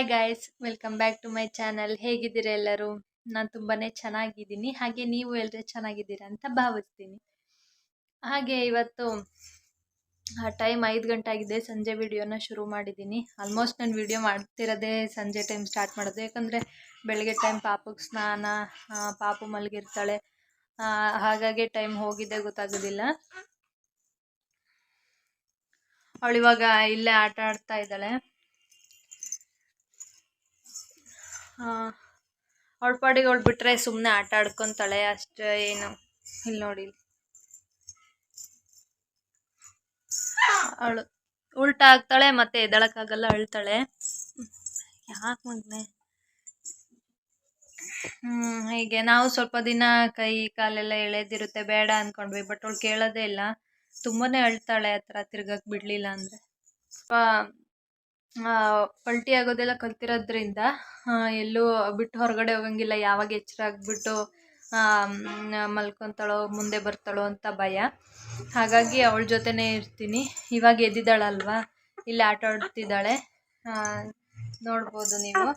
Hi guys welcome back to my channel ಹೇಗಿದ್ದೀರಾ ಎಲ್ಲರೂ? ನಾನು ತುಂಬಾನೇ ಚೆನ್ನಾಗಿದ್ದೀನಿ. ಹಾಗೆ ನೀವು ಎಲ್ಲರೂ ಚೆನ್ನಾಗಿದ್ದೀರಾ ಅಂತ ಭಾವಿಸ್ತೀನಿ. ಹಾಗೆ ಇವತ್ತು ಟೈಮ್ ಐದು ಗಂಟೆ ಆಗಿದೆ. ಸಂಜೆ ವಿಡಿಯೋನ ಶುರು ಮಾಡಿದ್ದೀನಿ. ಆಲ್ಮೋಸ್ಟ್ ನಾನು ವಿಡಿಯೋ ಮಾಡ್ತಿರೋದೇ ಸಂಜೆ ಟೈಮ್ ಸ್ಟಾರ್ಟ್ ಮಾಡೋದು. ಯಾಕಂದರೆ ಬೆಳಗ್ಗೆ ಟೈಮ್ ಪಾಪಕ್ಕೆ ಸ್ನಾನ ಪಾಪು ಮಲಗಿರ್ತಾಳೆ. ಹಾಗಾಗಿ ಟೈಮ್ ಹೋಗಿದ್ದೆ ಗೊತ್ತಾಗೋದಿಲ್ಲ. ಅವಳಿವಾಗ ಇಲ್ಲೇ ಆಟ ಆಡ್ತಾ ಇದ್ದಾಳೆ. ಅವಳ ಪಾಡಿಗೆ ಅವಳು ಬಿಟ್ಟರೆ ಸುಮ್ಮನೆ ಆಟ ಆಡ್ಕೊತಾಳೆ, ಅಷ್ಟು ಏನು. ಇಲ್ಲಿ ನೋಡಿ ಅವಳು ಉಲ್ಟಾ ಆಗ್ತಾಳೆ, ಮತ್ತೆ ಎದಳಕ್ಕಾಗಲ್ಲ ಅಳ್ತಾಳೆ. ಯಾಕೆ ಮಗ್ನೆ? ಹೀಗೆ. ನಾವು ಸ್ವಲ್ಪ ದಿನ ಕೈ, ಕಾಲೆಲ್ಲ ಎಳೆದಿರುತ್ತೆ, ಬೇಡ ಅನ್ಕೊಂಡ್ವಿ, ಬಟ್ ಅವಳು ಕೇಳೋದೇ ಇಲ್ಲ. ತುಂಬಾನೇ ಅಳ್ತಾಳೆ ಆ ಥರ ತಿರ್ಗಕ್ ಬಿಡ್ಲಿಲ್ಲ ಅಂದ್ರೆ. ಸ್ವಲ್ಪ ಪಲ್ಟಿ ಆಗೋದೆಲ್ಲ ಕಲ್ತಿರೋದ್ರಿಂದ ಎಲ್ಲೂ ಬಿಟ್ಟು ಹೊರಗಡೆ ಹೋಗಂಗಿಲ್ಲ. ಯಾವಾಗ ಎಚ್ಚರ ಆಗ್ಬಿಟ್ಟು ಮಲ್ಕೊತಾಳೋ, ಮುಂದೆ ಬರ್ತಾಳೋ ಅಂತ ಭಯ. ಹಾಗಾಗಿ ಅವಳ ಜೊತೆನೇ ಇರ್ತೀನಿ. ಇವಾಗ ಎದ್ದಿದ್ದಾಳಲ್ವಾ? ಇಲ್ಲಿ ಆಟ ಆಡ್ತಿದ್ದಾಳೆ. ನೋಡ್ಬೋದು ನೀವು.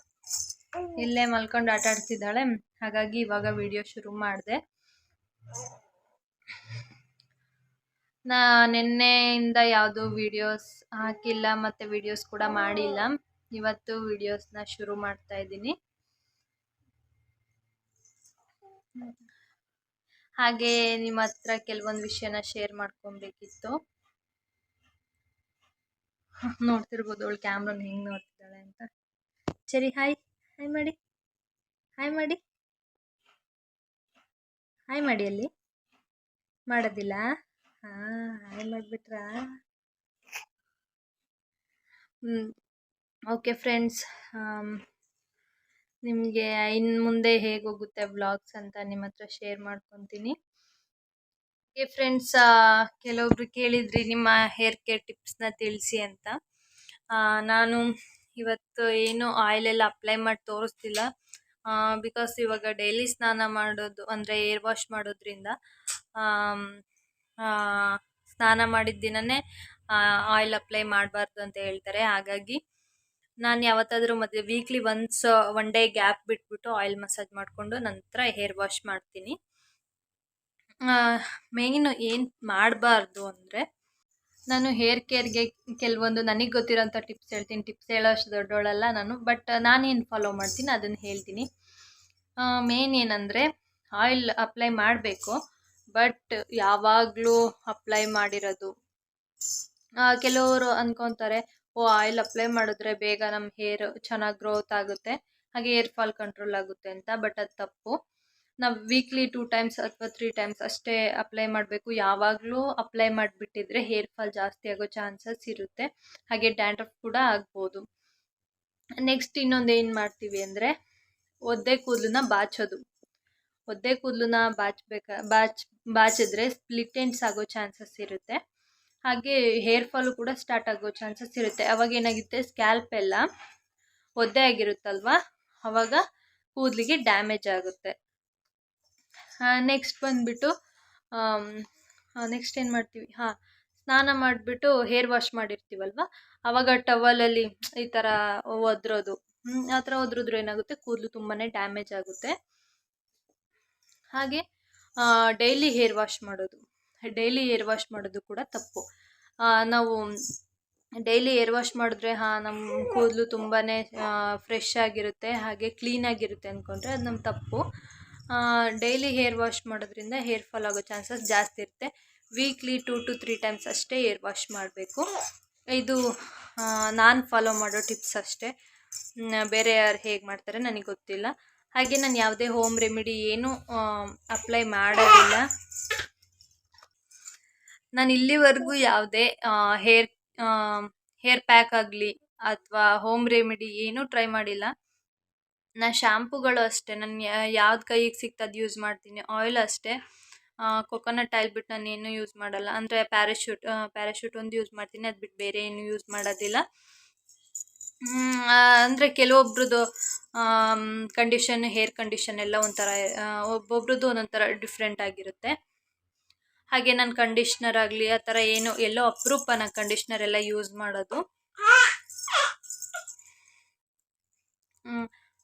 ಇಲ್ಲೇ ಮಲ್ಕೊಂಡು ಆಟ ಆಡ್ತಿದ್ದಾಳೆ. ಹಾಗಾಗಿ ಇವಾಗ ವಿಡಿಯೋ ಶುರು ಮಾಡಿದೆ. ನಾ ನಿನ್ನೆಯಿಂದ ಯಾವುದು ವಿಡಿಯೋಸ್ ಹಾಕಿಲ್ಲ, ಮತ್ತು ವಿಡಿಯೋಸ್ ಕೂಡ ಮಾಡಿಲ್ಲ. ಇವತ್ತು ವಿಡಿಯೋಸ್ನ ಶುರು ಮಾಡ್ತಾ ಇದ್ದೀನಿ. ಹಾಗೆ ನಿಮ್ಮ ಹತ್ರ ಕೆಲವೊಂದು ವಿಷಯನ ಶೇರ್ ಮಾಡ್ಕೊಬೇಕಿತ್ತು. ನೋಡ್ತಿರ್ಬೋದು ಅವಳು ಕ್ಯಾಮ್ರನ ಹೆಂಗೆ ನೋಡ್ತಿದ್ದಾಳೆ ಅಂತ. ಸರಿ ಹಾಯ್ ಹಾಯ್ ಮಾಡಿ ಹಾಯ್ ಮಾಡಿ. ಹಾಯ್ ಮಾಡಿ ಅಲ್ಲಿ. ಮಾಡೋದಿಲ್ಲ. ಹಾಂ ಹ್ಞೂ ಓಕೆ ಫ್ರೆಂಡ್ಸ್ ನಿಮಗೆ ಇನ್ನು ಮುಂದೆ ಹೇಗೆ ಹೋಗುತ್ತೆ ಬ್ಲಾಗ್ಸ್ ಅಂತ ನಿಮ್ಮ ಹತ್ರ ಶೇರ್ ಮಾಡ್ಕೊತೀನಿ. ಓಕೆ ಫ್ರೆಂಡ್ಸ್ ಕೆಲವೊಬ್ರು ಕೇಳಿದ್ರಿ ನಿಮ್ಮ ಹೇರ್ ಕೇರ್ ಟಿಪ್ಸ್ನ ತಿಳಿಸಿ ಅಂತ. ನಾನು ಇವತ್ತು ಏನು ಆಯಿಲ್ ಎಲ್ಲ ಅಪ್ಲೈ ಮಾಡಿ ತೋರಿಸ್ತಿಲ್ಲ. ಬಿಕಾಸ್ ಇವಾಗ ಡೈಲಿ ಸ್ನಾನ ಮಾಡೋದು ಅಂದರೆ ಏರ್ ವಾಶ್ ಮಾಡೋದ್ರಿಂದ ಸ್ನಾನ ಮಾಡಿದ ದಿನನೇ ಆಯಿಲ್ ಅಪ್ಲೈ ಮಾಡಬಾರ್ದು ಅಂತ ಹೇಳ್ತಾರೆ. ಹಾಗಾಗಿ ನಾನು ಯಾವತ್ತಾದರೂ ಮದುವೆ weekly once one day gap ಬಿಟ್ಬಿಟ್ಟು ಆಯಿಲ್ ಮಸಾಜ್ ಮಾಡಿಕೊಂಡು ನಂತರ ಹೇರ್ ವಾಶ್ ಮಾಡ್ತೀನಿ. ಮೇಯ್ನು ಏನು ಮಾಡಬಾರ್ದು ಅಂದರೆ, ನಾನು ಹೇರ್ ಕೇರ್ಗೆ ಕೆಲವೊಂದು ನನಗೆ ಗೊತ್ತಿರೋಂಥ ಟಿಪ್ಸ್ ಹೇಳ್ತೀನಿ. ಟಿಪ್ಸ್ ಹೇಳೋ ಅಷ್ಟು ದೊಡ್ಡವಳಲ್ಲ ನಾನು ಬಟ್ ನಾನೇನು ಫಾಲೋ ಮಾಡ್ತೀನಿ ಅದನ್ನು ಹೇಳ್ತೀನಿ. ಮೇನ್ ಏನಂದರೆ ಆಯಿಲ್ ಅಪ್ಲೈ ಮಾಡಬೇಕು. ಬಟ್ ಯಾವಾಗಲೂ ಅಪ್ಲೈ ಮಾಡಿರೋದು. ಕೆಲವರು ಅನ್ಕೊತಾರೆ, ಓ ಆಯಿಲ್ ಅಪ್ಲೈ ಮಾಡಿದ್ರೆ ಬೇಗ ನಮ್ಮ ಹೇರ್ ಚೆನ್ನಾಗಿ ಗ್ರೋತ್ ಆಗುತ್ತೆ, ಹಾಗೆ ಹೇರ್ ಫಾಲ್ ಕಂಟ್ರೋಲ್ ಆಗುತ್ತೆ ಅಂತ. ಬಟ್ ಅದು ತಪ್ಪು. ನಾವು ವೀಕ್ಲಿ ಟೂ ಟೈಮ್ಸ್ ಅಥವಾ ತ್ರೀ ಟೈಮ್ಸ್ ಅಷ್ಟೇ ಅಪ್ಲೈ ಮಾಡಬೇಕು. ಯಾವಾಗಲೂ ಅಪ್ಲೈ ಮಾಡಿಬಿಟ್ಟಿದ್ರೆ ಹೇರ್ ಫಾಲ್ ಜಾಸ್ತಿ ಆಗೋ ಚಾನ್ಸಸ್ ಇರುತ್ತೆ. ಹಾಗೆ ಡ್ಯಾಂಡ್ರಫ್ ಕೂಡ ಆಗ್ಬೋದು. ನೆಕ್ಸ್ಟ್ ಇನ್ನೊಂದು ಏನು ಮಾಡ್ತೀವಿ ಅಂದರೆ, ಒದ್ದೆ ಕೂದಲನ್ನ ಬಾಚೋದು. ಒದ್ದೆ ಕೂದಲನ್ನ ಬಾಚ್ಬೇಕ, ಬಾಚ್, ಬಾಚಿದ್ರೆ ಸ್ಪ್ಲಿಟ್ ಎಂಡ್ಸ್ ಆಗೋ ಚಾನ್ಸಸ್ ಇರುತ್ತೆ. ಹಾಗೆ ಹೇರ್ ಫಾಲು ಕೂಡ ಸ್ಟಾರ್ಟ್ ಆಗೋ ಚಾನ್ಸಸ್ ಇರುತ್ತೆ. ಅವಾಗ ಏನಾಗುತ್ತೆ? ಸ್ಕ್ಯಾಲ್ಪ್ ಎಲ್ಲ ಒದ್ದೆ ಆಗಿರುತ್ತಲ್ವಾ? ಅವಾಗ ಕೂದಲಿಗೆ ಡ್ಯಾಮೇಜ್ ಆಗುತ್ತೆ. ನೆಕ್ಸ್ಟ್ ಬಂದುಬಿಟ್ಟು ನೆಕ್ಸ್ಟ್ ಏನು ಮಾಡ್ತೀವಿ? ಹಾಂ, ಸ್ನಾನ ಮಾಡಿಬಿಟ್ಟು ಹೇರ್ ವಾಶ್ ಮಾಡಿರ್ತೀವಲ್ವ? ಅವಾಗ ಟವಲಲ್ಲಿ ಈ ಥರ ಒದ್ರೋದು. ಆ ಥರ ಒದ್ರಿದ್ರೆ ಏನಾಗುತ್ತೆ? ಕೂದಲು ತುಂಬಾ ಡ್ಯಾಮೇಜ್ ಆಗುತ್ತೆ. ಹಾಗೆ ಡೈಲಿ ಹೇರ್ ವಾಶ್ ಮಾಡೋದು. ಡೈಲಿ ಹೇರ್ ವಾಶ್ ಮಾಡೋದು ಕೂಡ ತಪ್ಪು. ನಾವು ಡೈಲಿ ಏರ್ ವಾಶ್ ಮಾಡಿದ್ರೆ, ಹಾಂ ನಮ್ಮ ಕೂದಲು ತುಂಬಾ ಫ್ರೆಶ್ ಆಗಿರುತ್ತೆ, ಹಾಗೆ ಕ್ಲೀನಾಗಿರುತ್ತೆ ಅಂದ್ಕೊಂಡ್ರೆ ಅದು ನಮ್ಮ ತಪ್ಪು. ಡೈಲಿ ಹೇರ್ ವಾಶ್ ಮಾಡೋದ್ರಿಂದ ಹೇರ್ ಫಾಲ್ ಆಗೋ ಚಾನ್ಸಸ್ ಜಾಸ್ತಿ ಇರುತ್ತೆ. Weekly two to three times ಅಷ್ಟೇ ಹೇರ್ ವಾಶ್ ಮಾಡಬೇಕು. ಇದು ನಾನು ಫಾಲೋ ಮಾಡೋ ಟಿಪ್ಸ್ ಅಷ್ಟೇ. ಬೇರೆ ಯಾರು ಹೇಗೆ ಮಾಡ್ತಾರೆ ನನಗೆ ಗೊತ್ತಿಲ್ಲ. ಹಾಗೆ ನಾನು ಯಾವುದೇ ಹೋಮ್ ರೆಮಿಡಿ ಏನು ಅಪ್ಲೈ ಮಾಡೋದಿಲ್ಲ. ನಾನು ಇಲ್ಲಿವರೆಗೂ ಯಾವುದೇ ಹೇರ್ ಹೇರ್ ಪ್ಯಾಕ್ ಆಗಲಿ ಅಥವಾ ಹೋಮ್ ರೆಮಿಡಿ ಏನೂ ಟ್ರೈ ಮಾಡಿಲ್ಲ. ನಾ ಶ್ಯಾಂಪುಗಳು ಅಷ್ಟೇ, ನಾನು ಯಾವ್ದು ಕೈಗೆ ಸಿಕ್ತದೆ ಯೂಸ್ ಮಾಡ್ತೀನಿ. ಆಯಿಲ್ ಅಷ್ಟೇ. ಕೊಕೊನಟ್ ಆಯಿಲ್ ಬಿಟ್ಟು ನಾನು ಏನೂ ಯೂಸ್ ಮಾಡಲ್ಲ. ಅಂದರೆ ಪ್ಯಾರಾಶೂಟ್ ಪ್ಯಾರಾಶೂಟ್ ಒಂದು ಯೂಸ್ ಮಾಡ್ತೀನಿ, ಅದು ಬಿಟ್ಟು ಬೇರೆ ಏನು ಯೂಸ್ ಮಾಡೋದಿಲ್ಲ. ಅಂದರೆ ಕೆಲವೊಬ್ರದ್ದು ಕಂಡೀಷನ್ ಹೇರ್ ಕಂಡೀಷನ್ ಎಲ್ಲ ಒಂಥರ ಒಬ್ಬೊಬ್ರದ್ದು ಒಬ್ಬೊಬ್ರದ್ದು ಒಂದೊಂಥರ ಡಿಫ್ರೆಂಟ್ ಆಗಿರುತ್ತೆ. ಹಾಗೆ ನಾನು ಕಂಡೀಷ್ನರ್ ಆಗಲಿ, ಆ ಥರ ಏನು, ಎಲ್ಲೋ ಅಪರೂಪ ನನ್ನ ಕಂಡೀಷ್ನರ್ ಎಲ್ಲ ಯೂಸ್ ಮಾಡೋದು.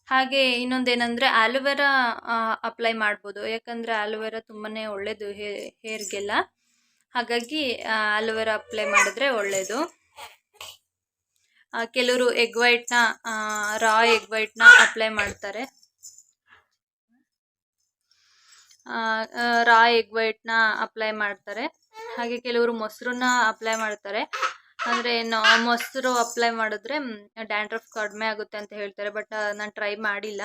ಹಾಗೆ ಇನ್ನೊಂದೇನಂದರೆ ಆಲೋವೆರಾ ಅಪ್ಲೈ ಮಾಡ್ಬೋದು. ಯಾಕಂದರೆ ಆಲೋವೆರಾ ತುಂಬಾ ಒಳ್ಳೆಯದು ಹೇರ್ಗೆಲ್ಲ ಹಾಗಾಗಿ ಆಲೋವೆರಾ ಅಪ್ಲೈ ಮಾಡಿದ್ರೆ ಒಳ್ಳೆಯದು ಕೆಲವರು ಎಗ್ ವೈಟ್ನ ರಾ ಎಗ್ ವೈಟ್ನ ಅಪ್ಲೈ ಮಾಡ್ತಾರೆ. ರಾ ಎಗ್ ವೈಟ್ನ ಅಪ್ಲೈ ಮಾಡ್ತಾರೆ. ಹಾಗೆ ಕೆಲವರು ಮೊಸರನ್ನ ಅಪ್ಲೈ ಮಾಡ್ತಾರೆ. ಅಂದರೆ ಮೊಸರು ಅಪ್ಲೈ ಮಾಡಿದ್ರೆ ಡ್ಯಾಂಡ್ರಫ್ ಕಡಿಮೆ ಆಗುತ್ತೆ ಅಂತ ಹೇಳ್ತಾರೆ ಬಟ್ ನಾನು ಟ್ರೈ ಮಾಡಿಲ್ಲ.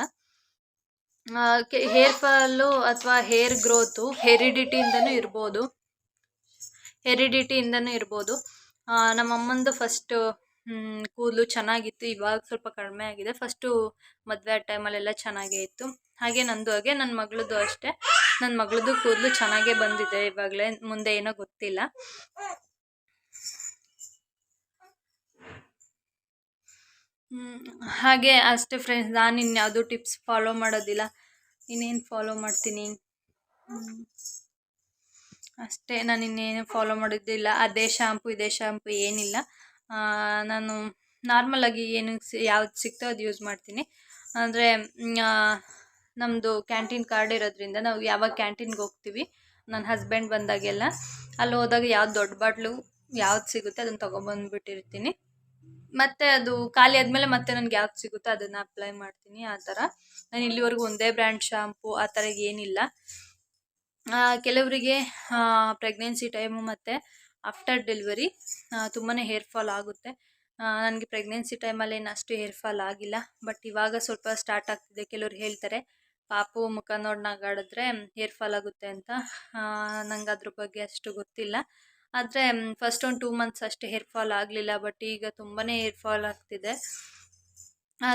ಹೇರ್ ಫಾಲು ಅಥವಾ ಹೇರ್ ಗ್ರೋತು ಹೆರಿಡಿಟಿಯಿಂದನೂ ಇರ್ಬೋದು. ಹೆರಿಡಿಟಿಯಿಂದನೂ ಇರ್ಬೋದು. ನಮ್ಮ ಅಮ್ಮಂದು ಫಸ್ಟು ಕೂದಲು ಚೆನ್ನಾಗಿತ್ತು, ಇವಾಗ ಸ್ವಲ್ಪ ಕಡಿಮೆ ಆಗಿದೆ. ಫಸ್ಟು ಮದುವೆ ಆ ಟೈಮಲ್ಲೆಲ್ಲ ಚೆನ್ನಾಗೇ ಇತ್ತು. ಹಾಗೆ ನಂದು, ಹಾಗೆ ನನ್ನ ಮಗಳದ್ದು ಅಷ್ಟೇ. ನನ್ನ ಮಗಳದ್ದು ಕೂದಲು ಚೆನ್ನಾಗೇ ಬಂದಿದೆ ಇವಾಗಲೇ, ಮುಂದೆ ಏನೋ ಗೊತ್ತಿಲ್ಲ. ಹಾಗೆ ಅಷ್ಟೇ ಫ್ರೆಂಡ್ಸ್ ನಾನು ಇನ್ಯಾವುದೂ ಟಿಪ್ಸ್ ಫಾಲೋ ಮಾಡೋದಿಲ್ಲ. ಇನ್ನೇನು ಫಾಲೋ ಮಾಡ್ತೀನಿ? ಅಷ್ಟೇ. ನಾನು ಇನ್ನೇನು ಫಾಲೋ ಮಾಡೋದಿಲ್ಲ. ಅದೇ ಶಾಂಪು ಇದೇ ಶಾಂಪು ಏನಿಲ್ಲ. ನಾನು ನಾರ್ಮಲಾಗಿ ಏನು ಯಾವ್ದು ಸಿಗ್ತೋ ಅದು ಯೂಸ್ ಮಾಡ್ತೀನಿ. ಅಂದರೆ ನಮ್ಮದು ಕ್ಯಾಂಟೀನ್ ಕಾರ್ಡ್ ಇರೋದ್ರಿಂದ ನಾವು ಯಾವಾಗ ಕ್ಯಾಂಟೀನ್ಗೆ ಹೋಗ್ತೀವಿ ನನ್ನ ಹಸ್ಬೆಂಡ್ ಬಂದಾಗೆಲ್ಲ, ಅಲ್ಲಿ ಹೋದಾಗ ಯಾವ್ದು ದೊಡ್ಡ ಬಾಟ್ಲು ಯಾವ್ದು ಸಿಗುತ್ತೆ ಅದನ್ನು ತೊಗೊಬಂದ್ಬಿಟ್ಟಿರ್ತೀನಿ. ಮತ್ತು ಅದು ಖಾಲಿ ಆದಮೇಲೆ ಮತ್ತೆ ನನಗೆ ಯಾವ್ದು ಸಿಗುತ್ತೋ ಅದನ್ನು ಅಪ್ಲೈ ಮಾಡ್ತೀನಿ, ಆ ಥರ. ನಾನು ಇಲ್ಲಿವರೆಗೂ ಒಂದೇ ಬ್ರ್ಯಾಂಡ್ ಶಾಂಪು ಆ ಥರ ಏನಿಲ್ಲ. ಕೆಲವರಿಗೆ ಪ್ರೆಗ್ನೆನ್ಸಿ ಟೈಮು ಮತ್ತು ಆಫ್ಟರ್ ಡೆಲಿವರಿ ತುಂಬಾ ಹೇರ್ ಫಾಲ್ ಆಗುತ್ತೆ. ನನಗೆ ಪ್ರೆಗ್ನೆನ್ಸಿ ಟೈಮಲ್ಲಿ ಏನು ಅಷ್ಟು ಹೇರ್ ಫಾಲ್ ಆಗಿಲ್ಲ. ಬಟ್ ಇವಾಗ ಸ್ವಲ್ಪ ಸ್ಟಾರ್ಟ್ ಆಗ್ತಿದೆ. ಕೆಲವ್ರು ಹೇಳ್ತಾರೆ, ಪಾಪು ಮುಖ ನೋಡಿ ನಗಾಡಿದ್ರೆ ಹೇರ್ ಫಾಲ್ ಆಗುತ್ತೆ ಅಂತ. ನಂಗೆ ಅದ್ರ ಬಗ್ಗೆ ಅಷ್ಟು ಗೊತ್ತಿಲ್ಲ. ಆದರೆ ಫಸ್ಟ್ ಒಂದು ಟೂ ಮಂತ್ಸ್ ಅಷ್ಟೇ ಹೇರ್ ಫಾಲ್ ಆಗಲಿಲ್ಲ. ಬಟ್ ಈಗ ತುಂಬಾ ಹೇರ್ ಫಾಲ್ ಆಗ್ತಿದೆ.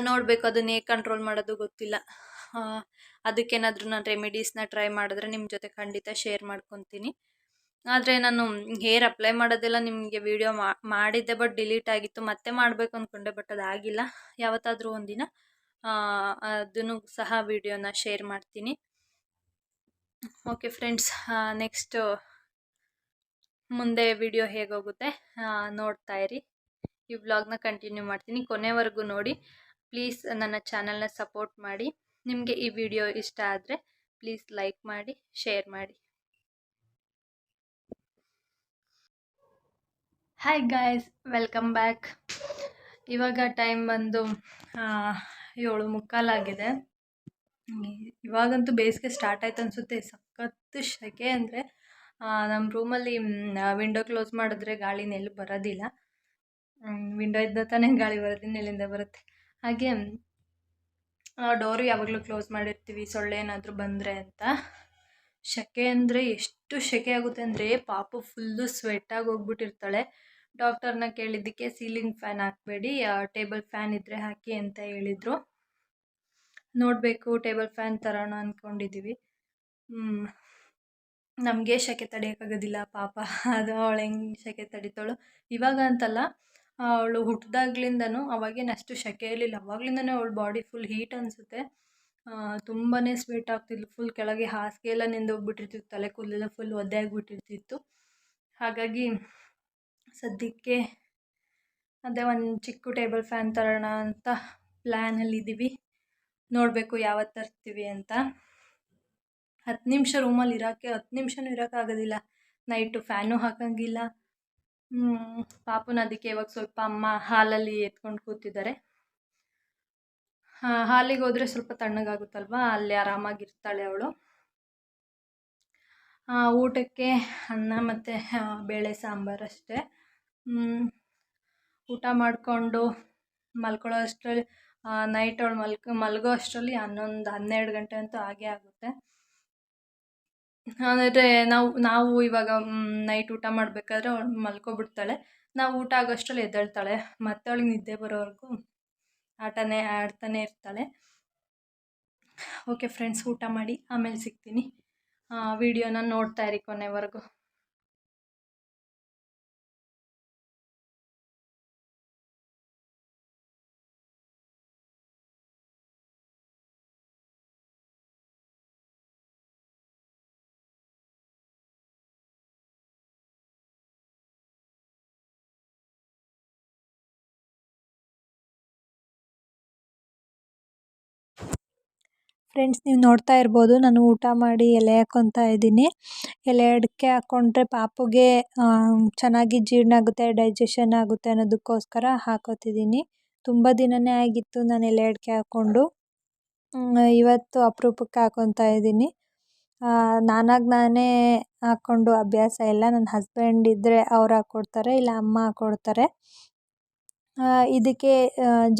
ನೋಡಬೇಕು, ಅದನ್ನ ಹೇಗೆ ಕಂಟ್ರೋಲ್ ಮಾಡೋದು ಗೊತ್ತಿಲ್ಲ. ಅದಕ್ಕೇನಾದರೂ ನಾನು ರೆಮಿಡೀಸ್ನ ಟ್ರೈ ಮಾಡಿದ್ರೆ ನಿಮ್ಮ ಜೊತೆ ಖಂಡಿತ ಶೇರ್ ಮಾಡ್ಕೊತೀನಿ. ಆದರೆ ನಾನು ಹೇರ್ ಅಪ್ಲೈ ಮಾಡೋದೆಲ್ಲ ನಿಮಗೆ ವೀಡಿಯೋ ಮಾಡಿದ್ದೆ ಬಟ್ ಡಿಲೀಟ್ ಆಗಿತ್ತು. ಮತ್ತೆ ಮಾಡಬೇಕು ಅಂದ್ಕೊಂಡೆ ಬಟ್ ಅದಾಗಿಲ್ಲ ಯಾವತ್ತಾದರೂ ಒಂದಿನ ಅದನ್ನು ಸಹ ವೀಡಿಯೋನ ಶೇರ್ ಮಾಡ್ತೀನಿ. ಓಕೆ ಫ್ರೆಂಡ್ಸ್ ನೆಕ್ಸ್ಟು ಮುಂದೆ ವಿಡಿಯೋ ಹೇಗೋಗುತ್ತೆ ನೋಡ್ತಾ ಇರಿ. ಈ ವ್ಲಾಗ್ನ ಕಂಟಿನ್ಯೂ ಮಾಡ್ತೀನಿ. ಕೊನೆವರೆಗೂ ನೋಡಿ. ಪ್ಲೀಸ್ ನನ್ನ ಚಾನಲ್ನ ಸಪೋರ್ಟ್ ಮಾಡಿ. ನಿಮಗೆ ಈ ವಿಡಿಯೋ ಇಷ್ಟ ಆದರೆ ಪ್ಲೀಸ್ ಲೈಕ್ ಮಾಡಿ ಶೇರ್ ಮಾಡಿ. ಹಾಯ್ ಗಾಯ್ಸ್ ವೆಲ್ಕಮ್ ಬ್ಯಾಕ್ ಇವಾಗ ಟೈಮ್ ಬಂದು ಏಳು ಮುಕ್ಕಾಲಾಗಿದೆ ಇವಾಗಂತೂ ಬೇಸಿಗೆ ಸ್ಟಾರ್ಟ್ ಆಯ್ತು ಅನಿಸುತ್ತೆ. ಸಖತ್ತು ಶೆಕೆ ಅಂದರೆ ನಮ್ಮ ರೂಮಲ್ಲಿ ವಿಂಡೋ ಕ್ಲೋಸ್ ಮಾಡಿದ್ರೆ ಗಾಳಿ ನೆಲ್ಲಿ ಬರೋದಿಲ್ಲ. ವಿಂಡೋ ಇದ್ದ ತಾನೇ ಗಾಳಿ ಬರುತ್ತೆ, ನೆಲ್ಲಿಂದ ಬರುತ್ತೆ. ಹಾಗೆ ಡೋರು ಯಾವಾಗಲೂ ಕ್ಲೋಸ್ ಮಾಡಿರ್ತೀವಿ. ಸೊಳ್ಳೆ ಏನಾದರೂ ಬಂದರೆ ಅಂತ. ಸೆಕೆ ಅಂದರೆ ಎಷ್ಟು ಸೆಕೆ ಆಗುತ್ತೆ ಅಂದರೆ ಪಾಪು ಫುಲ್ಲು ಸ್ವೆಟ್ಟಾಗಿ ಹೋಗ್ಬಿಟ್ಟಿರ್ತಾಳೆ. ಡಾಕ್ಟರ್ನ ಕೇಳಿದ್ದಕ್ಕೆ ಸೀಲಿಂಗ್ ಫ್ಯಾನ್ ಹಾಕಬೇಡಿ ಟೇಬಲ್ ಫ್ಯಾನ್ ಇದ್ದರೆ ಹಾಕಿ ಅಂತ ಹೇಳಿದರು. ನೋಡಬೇಕು, ಟೇಬಲ್ ಫ್ಯಾನ್ ತರೋಣ ಅಂದ್ಕೊಂಡಿದ್ದೀವಿ ನಮಗೆ ಸೆಕೆ ತಡೆಯೋಕ್ಕಾಗೋದಿಲ್ಲ ಪಾಪ. ಅದು ಅವಳು ಹೆಂಗೆ ಸೆಕೆ ತಡಿತಾಳು. ಇವಾಗ ಅಂತಲ್ಲ, ಅವಳು ಹುಟ್ಟಿದಾಗ್ಲಿಂದನೂ ಅವಾಗೇನು ಅಷ್ಟು ಸೆಕೆ ಇರಲಿಲ್ಲ. ಅವಾಗ್ಲಿಂದನೇ ಅವಳು ಬಾಡಿ ಫುಲ್ ಹೀಟ್ ಅನಿಸುತ್ತೆ. ತುಂಬಾ ಸ್ವೀಟ್ ಆಗ್ತಿದ್ಲು. ಫುಲ್ ಕೆಳಗೆ ಹಾಸಿಗೆ ಎಲ್ಲ ನೆಂದೋಗ್ಬಿಟ್ಟಿರ್ತಿತ್ತು. ತಲೆ ಕೂದಲೆಲ್ಲ ಫುಲ್ ಒದ್ದೆ ಆಗಿಬಿಟ್ಟಿರ್ತಿತ್ತು. ಹಾಗಾಗಿ ಸದ್ಯಕ್ಕೆ ಅದೇ ಒಂದು ಚಿಕ್ಕ ಟೇಬಲ್ ಫ್ಯಾನ್ ತರೋಣ ಅಂತ ಪ್ಲ್ಯಾನಲ್ಲಿದ್ದೀವಿ ನೋಡಬೇಕು ಯಾವತ್ತು ತರ್ತೀವಿ ಅಂತ. ಹತ್ತು ನಿಮಿಷ ರೂಮಲ್ಲಿ ಇರೋಕ್ಕೆ ಹತ್ತು ನಿಮಿಷನೂ ಇರೋಕ್ಕಾಗೋದಿಲ್ಲ ನೈಟು ಫ್ಯಾನು ಹಾಕೋಂಗಿಲ್ಲ. ಪಾಪುನ ಅದಕ್ಕೆ ಇವಾಗ ಸ್ವಲ್ಪ ಅಮ್ಮ ಹಾಲಲ್ಲಿ ಎತ್ಕೊಂಡು ಕೂತಿದ್ದಾರೆ. ಹಾಲಿಗೆ ಹೋದರೆ ಸ್ವಲ್ಪ ತಣ್ಣಗಾಗುತ್ತಲ್ವ? ಅಲ್ಲಿ ಆರಾಮಾಗಿರ್ತಾಳೆ ಅವಳು. ಊಟಕ್ಕೆ ಅನ್ನ ಮತ್ತು ಬೇಳೆ ಸಾಂಬಾರು ಅಷ್ಟೇ. ಊಟ ಮಾಡಿಕೊಂಡು ಮಲ್ಕೊಳ್ಳೋ ಅಷ್ಟರಲ್ಲಿ ನೈಟ್ ಅವಳು ಮಲ್ಕೊ, ಮಲಗೋ ಅಷ್ಟರಲ್ಲಿ ಹನ್ನೊಂದು, ಹನ್ನೆರಡು ಗಂಟೆ ಅಂತೂ ಆಗೇ ಆಗುತ್ತೆ. ಅಂದರೆ ನಾವು ನಾವು ಇವಾಗ ನೈಟ್ ಊಟ ಮಾಡಬೇಕಾದ್ರೆ ಅವಳು ಮಲ್ಕೊಬಿಡ್ತಾಳೆ. ನಾವು ಊಟ ಆಗೋಷ್ಟರಲ್ಲಿ ಎದ್ದೇಳ್ತಾಳೆ. ಮತ್ತೆ ಅವಳಿಗೆ ನಿದ್ದೆ ಬರೋವರೆಗೂ ಆಟನೇ, ಆಡ್ತಾನೆ ಇರ್ತಾಳೆ. ಓಕೆ ಫ್ರೆಂಡ್ಸ್, ಊಟ ಮಾಡಿ ಆಮೇಲೆ ಸಿಗ್ತೀನಿ. ವಿಡಿಯೋನ ನೋಡ್ತಾ ಇರಿ ಕೊನೆವರೆಗೂ. ಫ್ರೆಂಡ್ಸ್ ನೀವು ನೋಡ್ತಾ ಇರ್ಬೋದು, ನಾನು ಊಟ ಮಾಡಿ ಎಲೆ ಹಾಕ್ಕೊತಾ ಇದ್ದೀನಿ. ಎಲೆ ಅಡಿಕೆ ಹಾಕ್ಕೊಂಡ್ರೆ ಪಾಪುಗೆ ಚೆನ್ನಾಗಿ ಜೀರ್ಣ ಆಗುತ್ತೆ ಡೈಜೆಷನ್ ಆಗುತ್ತೆ ಅನ್ನೋದಕ್ಕೋಸ್ಕರ ಹಾಕೋತಿದ್ದೀನಿ. ತುಂಬ ದಿನವೇ ಆಗಿತ್ತು ನಾನು ಎಲೆ ಅಡಿಕೆ ಹಾಕ್ಕೊಂಡು. ಇವತ್ತು ಅಪರೂಪಕ್ಕೆ ಹಾಕ್ಕೊತಾ ಇದ್ದೀನಿ. ನಾನಾಗಿ ನಾನೇ ಹಾಕ್ಕೊಂಡು ಅಭ್ಯಾಸ ಇಲ್ಲ. ನನ್ನ ಹಸ್ಬೆಂಡ್ ಇದ್ದರೆ ಅವ್ರು ಹಾಕ್ಕೊಡ್ತಾರೆ ಇಲ್ಲ ಅಮ್ಮ ಹಾಕ್ಕೊಡ್ತಾರೆ ಇದಕ್ಕೆ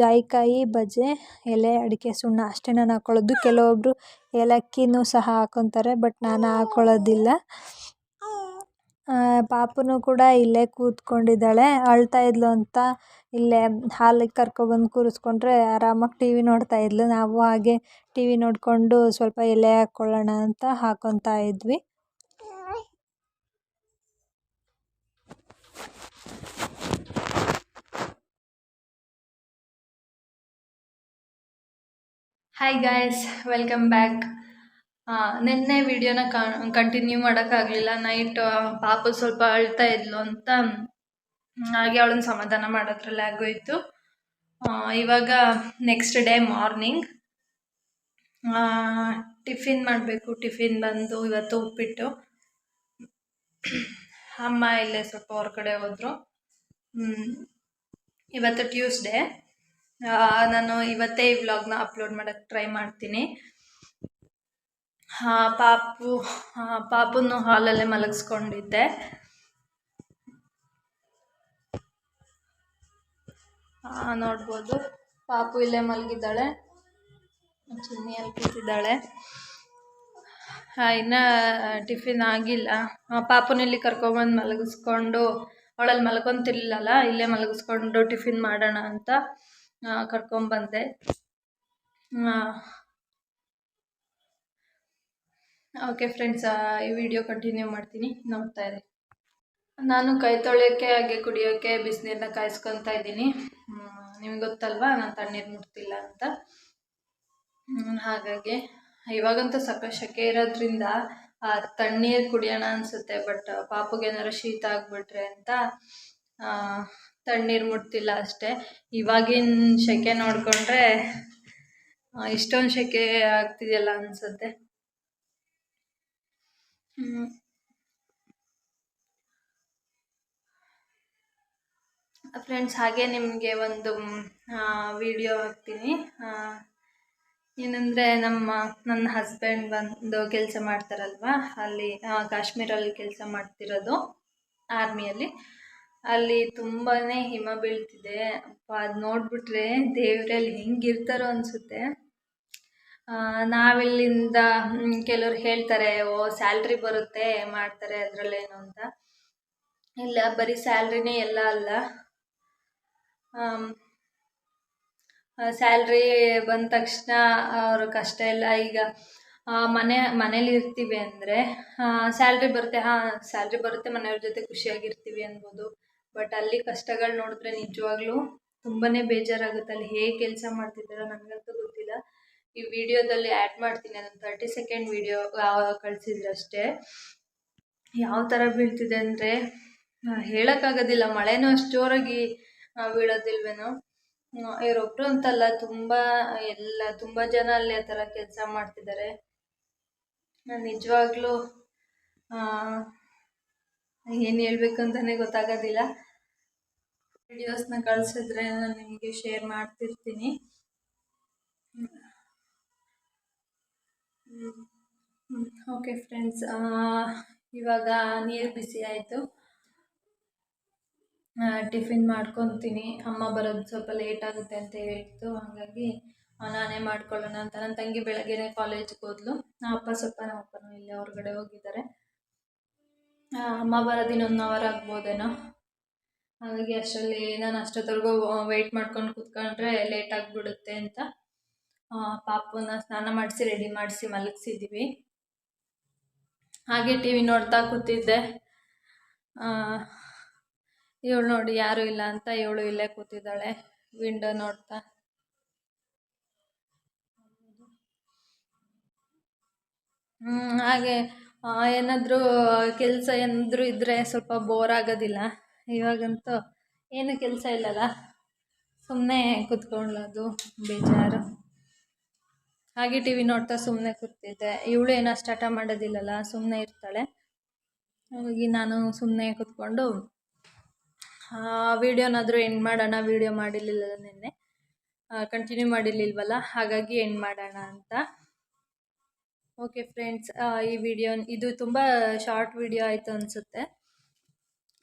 ಜಾಯಿಕಾಯಿ ಬಜೆ ಎಲೆ, ಅಡಿಕೆ, ಸುಣ್ಣ ಅಷ್ಟೇ ನಾನು ಹಾಕ್ಕೊಳ್ಳೋದು ಕೆಲವೊಬ್ಬರು ಏಲಕ್ಕಿನೂ ಸಹ ಹಾಕ್ಕೊತಾರೆ ಬಟ್ ನಾನು ಹಾಕ್ಕೊಳ್ಳೋದಿಲ್ಲ ಪಾಪುನೂ ಕೂಡ ಇಲ್ಲೇ ಕೂತ್ಕೊಂಡಿದ್ದಾಳೆ. ಅಳ್ತಾ ಇದ್ಲು ಅಂತ ಇಲ್ಲೇ ಹಾಲಿಗೆ ಕರ್ಕೊಬಂದು ಕೂರಿಸ್ಕೊಂಡ್ರೆ ಆರಾಮಾಗಿ ಟಿ ವಿ ನೋಡ್ತಾ ಇದ್ಲು. ನಾವು ಹಾಗೆ ಟಿ ವಿ ನೋಡಿಕೊಂಡು ಸ್ವಲ್ಪ ಎಲೆ ಹಾಕ್ಕೊಳ್ಳೋಣ ಅಂತ ಹಾಕ್ಕೊತಾ ಇದ್ವಿ. ಹಾಯ್ ಗಾಯ್ಸ್ ವೆಲ್ಕಮ್ ಬ್ಯಾಕ್ ನಿನ್ನೆ ವಿಡಿಯೋನ ಕಂಟಿನ್ಯೂ ಮಾಡೋಕ್ಕಾಗಲಿಲ್ಲ ನೈಟ್ ಪಾಪ ಸ್ವಲ್ಪ ಅಳ್ತಾ ಇದ್ಲು ಅಂತ ಹಾಗೆ ಅವಳನ್ನ ಸಮಾಧಾನ ಮಾಡೋದ್ರಲ್ಲಿ ಆಗೋಯಿತು. ಇವಾಗ ನೆಕ್ಸ್ಟ್ ಡೇ ಮಾರ್ನಿಂಗ್ ಟಿಫಿನ್ ಮಾಡಬೇಕು. ಟಿಫಿನ್ ಬಂದು ಇವತ್ತು ಉಪ್ಪಿಟ್ಟು. ಅಮ್ಮ ಇಲ್ಲೇ ಸ್ವಲ್ಪ ಹೊರಗಡೆ ಹೋದರು. ಇವತ್ತು ಟ್ಯೂಸ್ಡೇ ನಾನು ಇವತ್ತೇ ಈ ವ್ಲಾಗ್ನ ಅಪ್ಲೋಡ್ ಮಾಡೋಕ್ಕೆ ಟ್ರೈ ಮಾಡ್ತೀನಿ. ಪಾಪು ಪಾಪುನು ಹಾಲಲ್ಲೇ ಮಲಗಿಸ್ಕೊಂಡಿದ್ದೆ. ನೋಡ್ಬೋದು. ಪಾಪು ಇಲ್ಲೇ ಮಲಗಿದ್ದಾಳೆ. ಚಿನ್ನಿಯಲ್ಲಿ ಕೂತಿದ್ದಾಳೆ. ಇನ್ನು ಟಿಫಿನ್ ಆಗಿಲ್ಲ. ಪಾಪುನ ಇಲ್ಲಿ ಕರ್ಕೊಬಂದು ಮಲಗಿಸ್ಕೊಂಡು ಅವಳಲ್ಲಿ ಮಲ್ಕೊಂತಿರ್ಲಿಲ್ಲಲ್ಲ, ಇಲ್ಲೇ ಮಲಗಿಸ್ಕೊಂಡು ಟಿಫಿನ್ ಮಾಡೋಣ ಅಂತ. ಕರ್ಕೊಂಬಂದೆ ಓಕೆ ಫ್ರೆಂಡ್ಸ್ ಈ ವಿಡಿಯೋ ಕಂಟಿನ್ಯೂ ಮಾಡ್ತೀನಿ. ನೋಡ್ತಾ ಇರಿ. ನಾನು ಕೈ ತೊಳೆಯೋಕ್ಕೆ, ಹಾಗೆ ಕುಡಿಯೋಕ್ಕೆ ಬಿಸಿನೀರನ್ನ ಕಾಯಿಸ್ಕೊತಾ ಇದ್ದೀನಿ. ನಿಮ್ಗೆ ಗೊತ್ತಲ್ವಾ? ನಾನು ತಣ್ಣೀರು ಮುಟ್ತಿಲ್ಲ ಅಂತ. ಹಾಗಾಗಿ ಇವಾಗಂತೂ ಸಕ್ಕ ಶೆಕೆ ಇರೋದ್ರಿಂದ ತಣ್ಣೀರು ಕುಡಿಯೋಣ ಅನಿಸುತ್ತೆ, ಬಟ್ ಪಾಪುಗೆ ಏನಾರು ಶೀತ ಆಗಿಬಿಟ್ರೆ ಅಂತ ತಣ್ಣೀರು ಮುಟ್ತಿಲ್ಲ ಅಷ್ಟೇ. ಇವಾಗಿನ ಸೆಕೆ ನೋಡಿಕೊಂಡ್ರೆ ಇಷ್ಟೊಂದು ಸೆಕೆ ಆಗ್ತಿದೆಯಲ್ಲ ಅನ್ಸುತ್ತೆ. ಫ್ರೆಂಡ್ಸ್, ಹಾಗೆ ನಿಮಗೆ ಒಂದು ವಿಡಿಯೋ ಹಾಕ್ತೀನಿ. ಏನಂದರೆ ನಮ್ಮ, ನನ್ನ ಹಸ್ಬೆಂಡ್ ಬಂದು ಕೆಲಸ ಮಾಡ್ತಾರಲ್ವ? ಅಲ್ಲಿ ಕಾಶ್ಮೀರಲ್ಲಿ ಕೆಲಸ ಮಾಡ್ತಿರೋದು, ಆರ್ಮಿಯಲ್ಲಿ. ಅಲ್ಲಿ ತುಂಬಾನೇ ಹಿಮ ಬೀಳ್ತಿದೆ. ಅಪ್ಪ, ಅದು ನೋಡಿಬಿಟ್ರೆ ದೇವರಲ್ಲಿ ಹೆಂಗಿರ್ತಾರೋ ಆ, ನಾವಿಲ್ಲಿಂದ ಕೆಲವ್ರು ಹೇಳ್ತಾರೆ, ಓ, ಸ್ಯಾಲ್ರಿ ಬರುತ್ತೆ, ಮಾಡ್ತಾರೆ ಅದರಲ್ಲೇನು ಅಂತ. ಇಲ್ಲ, ಬರೀ ಸ್ಯಾಲ್ರಿನೇ ಎಲ್ಲ ಅಲ್ಲ. ಸ್ಯಾಲ್ರಿ ಬಂದ ತಕ್ಷಣ ಅವ್ರ ಕಷ್ಟ ಎಲ್ಲ, ಈಗ ಮನೆ, ಮನೇಲಿ ಇರ್ತೀವಿ ಅಂದರೆ ಸ್ಯಾಲ್ರಿ ಬರುತ್ತೆ, ಹಾಂ, ಸ್ಯಾಲ್ರಿ ಬರುತ್ತೆ, ಮನೆಯವ್ರ ಜೊತೆ ಖುಷಿಯಾಗಿರ್ತೀವಿ ಅನ್ಬೋದು. ಬಟ್ ಅಲ್ಲಿ ಕಷ್ಟಗಳು ನೋಡಿದ್ರೆ ನಿಜವಾಗ್ಲೂ ತುಂಬಾ ಬೇಜಾರಾಗುತ್ತೆ. ಅಲ್ಲಿ ಹೇಗೆ ಕೆಲಸ ಮಾಡ್ತಿದ್ದಾರೋ ನನಗಂತೂ ಗೊತ್ತಿಲ್ಲ. ಈ ವಿಡಿಯೋದಲ್ಲಿ ಆ್ಯಡ್ ಮಾಡ್ತೀನಿ. ಅದೊಂದು ತರ್ಟಿ ಸೆಕೆಂಡ್ ವಿಡಿಯೋ ಕಳಿಸಿದ್ರು ಅಷ್ಟೇ ಯಾವ ಥರ ಬೀಳ್ತಿದೆ ಅಂದರೆ ಹೇಳೋಕ್ಕಾಗೋದಿಲ್ಲ. ಮಳೆನೂ ಅಷ್ಟು ಜೋರಾಗಿ ಬೀಳೋದಿಲ್ವೇನೋ. ಇವರೊಬ್ಬರು ಅಂತಲ್ಲ, ತುಂಬ, ಎಲ್ಲ, ತುಂಬ ಜನ ಅಲ್ಲಿ ಆ ಥರ ಕೆಲಸ ಮಾಡ್ತಿದ್ದಾರೆ. ನಿಜವಾಗ್ಲೂ ಏನು ಹೇಳ್ಬೇಕು ಅಂತಾನೆ ಗೊತ್ತಾಗೋದಿಲ್ಲ. ವಿಡಿಯೋಸ್ನ ಕಳಿಸಿದ್ರೆ ನಾನು ನಿಮಗೆ ಶೇರ್ ಮಾಡ್ತಿರ್ತೀನಿ. ಓಕೆ ಫ್ರೆಂಡ್ಸ್ ಇವಾಗ ನೀರು ಬಿಸಿ ಆಯಿತು. ಟಿಫಿನ್ ಮಾಡ್ಕೊತೀನಿ. ಅಮ್ಮ ಬರೋದು ಸ್ವಲ್ಪ ಲೇಟ್ ಆಗುತ್ತೆ ಅಂತ ಹೇಳಿತ್ತು ಹಾಗಾಗಿ ನಾನೇ ಮಾಡ್ಕೊಳ್ಳೋಣ ಅಂತ. ನನ್ನ ತಂಗಿ ಬೆಳಗ್ಗೆನೇ ಕಾಲೇಜ್ಗೆ ಹೋದ್ಲು. ಅಪ್ಪ, ಸ್ವಲ್ಪ ನಮ್ಮ ಅಪ್ಪನೂ ಇಲ್ಲೇ ಹೊರಗಡೆ ಹೋಗಿದ್ದಾರೆ. ಅಮ್ಮ ಬರೋದು ಇನ್ನೊಂದು ಅವರ್ ಆಗ್ಬೋದೇನೋ. ಹಾಗಾಗಿ ಅಷ್ಟರಲ್ಲಿ ನಾನು ಅಷ್ಟೊತ್ತವರೆಗೂ ವೆಯ್ಟ್ ಮಾಡ್ಕೊಂಡು ಕೂತ್ಕೊಂಡ್ರೆ ಲೇಟ್ ಆಗಿಬಿಡುತ್ತೆ ಅಂತ. ಪಾಪನ ಸ್ನಾನ ಮಾಡಿಸಿ ರೆಡಿ ಮಾಡಿಸಿ ಮಲಗಿಸಿದ್ದೀವಿ ಹಾಗೆ ಟಿ ವಿ ನೋಡ್ತಾ ಕೂತಿದ್ದೆ. ಇವಳು ನೋಡಿ ಯಾರು ಇಲ್ಲ ಅಂತ ಇವಳು ಇಲ್ಲೇ ಕೂತಿದ್ದಾಳೆ ವಿಂಡೋ ನೋಡ್ತಾ. ಹಾಗೆ ಏನಾದರೂ ಕೆಲಸ ಏನಾದರೂ ಇದ್ದರೆ ಸ್ವಲ್ಪ ಬೋರ್ ಆಗೋದಿಲ್ಲ. ಇವಾಗಂತೂ ಏನು ಕೆಲಸ ಇಲ್ಲಲ್ಲ ಸುಮ್ಮನೆ ಕೂತ್ಕೊಳ್ಳೋದು, ಬೇಜಾರು. ಹಾಗೆ ಟಿ ವಿ ನೋಡ್ತಾ ಸುಮ್ಮನೆ ಕೂತಿದ್ದೆ. ಇವಳು ಏನೋ ಸ್ಟಾರ್ಟ ಮಾಡೋದಿಲ್ಲಲ್ಲ ಸುಮ್ಮನೆ ಇರ್ತಾಳೆ. ಹಾಗಾಗಿ ನಾನು ಸುಮ್ಮನೆ ಕೂತ್ಕೊಂಡು ವೀಡಿಯೋನಾದರೂ ಎಂಡ್ ಮಾಡೋಣ, ವೀಡಿಯೋ ಮಾಡಿರಲಿಲ್ಲ ನಿನ್ನೆ. ಕಂಟಿನ್ಯೂ ಮಾಡಿರಲಿಲ್ವಲ್ಲ, ಹಾಗಾಗಿ ಎಂಡ್ ಮಾಡೋಣ ಅಂತ. ಓಕೆ ಫ್ರೆಂಡ್ಸ್ ಈ ವಿಡಿಯೋ ಇದು ತುಂಬ ಶಾರ್ಟ್ ವಿಡಿಯೋ ಆಯಿತು ಅನಿಸುತ್ತೆ.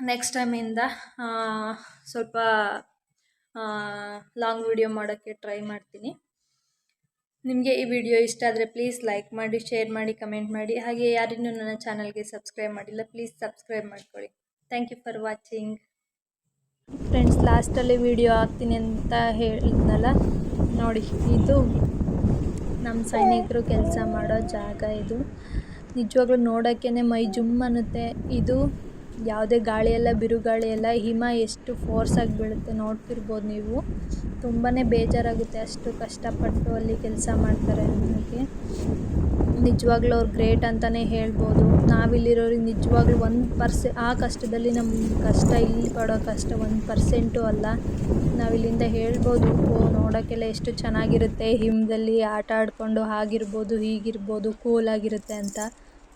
ನೆಕ್ಸ್ಟ್ ಟೈಮಿಂದ ಸ್ವಲ್ಪ ಲಾಂಗ್ ವಿಡಿಯೋ ಮಾಡೋಕ್ಕೆ ಟ್ರೈ ಮಾಡ್ತೀನಿ. ನಿಮಗೆ ಈ ವಿಡಿಯೋ ಇಷ್ಟ ಆದರೆ ಪ್ಲೀಸ್ ಲೈಕ್ ಮಾಡಿ ಶೇರ್ ಮಾಡಿ ಕಮೆಂಟ್ ಮಾಡಿ. ಹಾಗೆ ಯಾರಿನ್ನೂ ನನ್ನ ಚಾನಲ್ಗೆ ಸಬ್ಸ್ಕ್ರೈಬ್ ಮಾಡಿಲ್ಲ ಪ್ಲೀಸ್ ಸಬ್ಸ್ಕ್ರೈಬ್ ಮಾಡ್ಕೊಳ್ಳಿ. Thank you for watching friends ಲಾಸ್ಟಲ್ಲಿ ವಿಡಿಯೋ ಹಾಕ್ತೀನಿ ಅಂತ ಹೇಳಿದ್ನಲ್ಲ, ನೋಡಿ, ಇದು ನಮ್ಮ ಸೈನಿಕರು ಕೆಲಸ ಮಾಡೋ ಜಾಗ ಇದು. ನಿಜವಾಗ್ಲೂ ನೋಡೋಕ್ಕೇ ಮೈ ಜುಮ್ ಅನ್ನುತ್ತೆ. ಇದು ಯಾವುದೇ ಗಾಳಿಯೆಲ್ಲ, ಬಿರುಗಾಳಿಯೆಲ್ಲ, ಹಿಮ ಎಷ್ಟು ಫೋರ್ಸಾಗಿ ಬೀಳುತ್ತೆ ನೋಡ್ತಿರ್ಬೋದು ನೀವು. ತುಂಬಾ ಬೇಜಾರಾಗುತ್ತೆ ಅಷ್ಟು ಕಷ್ಟಪಟ್ಟು ಅಲ್ಲಿ ಕೆಲಸ ಮಾಡ್ತಾರೆ ಅನ್ನೋಕ್ಕೆ ನಿಜವಾಗ್ಲೂ ಅವ್ರು ಗ್ರೇಟ್ ಅಂತಲೇ ಹೇಳ್ಬೋದು. ನಾವಿಲ್ಲಿರೋರಿಗೆ ನಿಜವಾಗ್ಲೂ ಒಂದು ಪರ್ಸೆ, ಆ ಕಷ್ಟದಲ್ಲಿ ನಮ್ಮ ಕಷ್ಟ, ಇಲ್ಲಿ ಪಡೋ ಕಷ್ಟ ಒಂದು ಪರ್ಸೆಂಟು ಅಲ್ಲ. ನಾವಿಲ್ಲಿಂದ ಹೇಳ್ಬೋದು, ಓ ನೋಡೋಕ್ಕೆಲ್ಲ ಎಷ್ಟು ಚೆನ್ನಾಗಿರುತ್ತೆ. ಹಿಮದಲ್ಲಿ ಆಟ ಆಡಿಕೊಂಡು ಹಾಗಿರ್ಬೋದು ಹೀಗಿರ್ಬೋದು ಕೂಲಾಗಿರುತ್ತೆ ಅಂತ.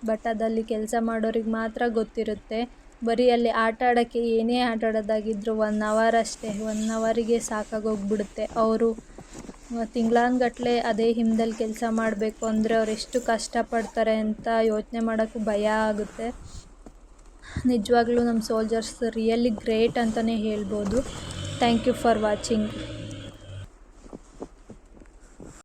ಬಟ್ ಅದಲ್ಲಿ ಕೆಲಸ ಮಾಡೋರಿಗೆ ಮಾತ್ರ ಗೊತ್ತಿರುತ್ತೆ. ಬರೀ ಅಲ್ಲಿ ಆಟ ಆಡೋಕ್ಕೆ ಏನೇ ಆಟ ಆಡೋದಾಗಿದ್ದರೂ ಒನ್ ಅವರ್ ಅಷ್ಟೇ. ಒನ್ ಅವರಿಗೆ ಸಾಕಾಗೋಗ್ಬಿಡುತ್ತೆ. ಅವರು ತಿಂಗ್ಳಾನ್ಗಟ್ಲೆ ಅದೇ ಹಿಮ್ದಲ್ಲಿ ಕೆಲಸ ಮಾಡಬೇಕು ಅಂದರೆ ಅವ್ರು ಎಷ್ಟು ಕಷ್ಟಪಡ್ತಾರೆ ಅಂತ ಯೋಚನೆ ಮಾಡೋಕ್ಕೂ ಭಯ ಆಗುತ್ತೆ. ನಿಜವಾಗ್ಲೂ ನಮ್ಮ ಸೋಲ್ಜರ್ಸ್ ರಿಯಲಿ ಗ್ರೇಟ್ ಅಂತಲೇ ಹೇಳ್ಬೋದು. Thank you for watching